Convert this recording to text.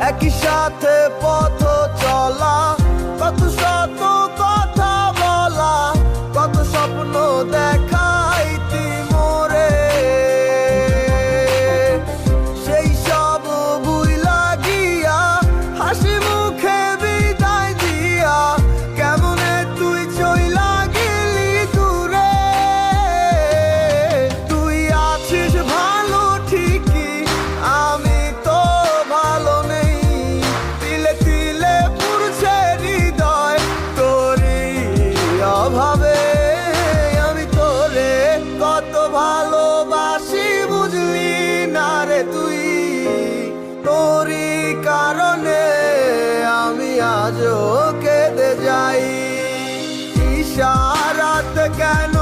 একই সাথে পথ আজও কেঁদে যাই। ইশারাত কেন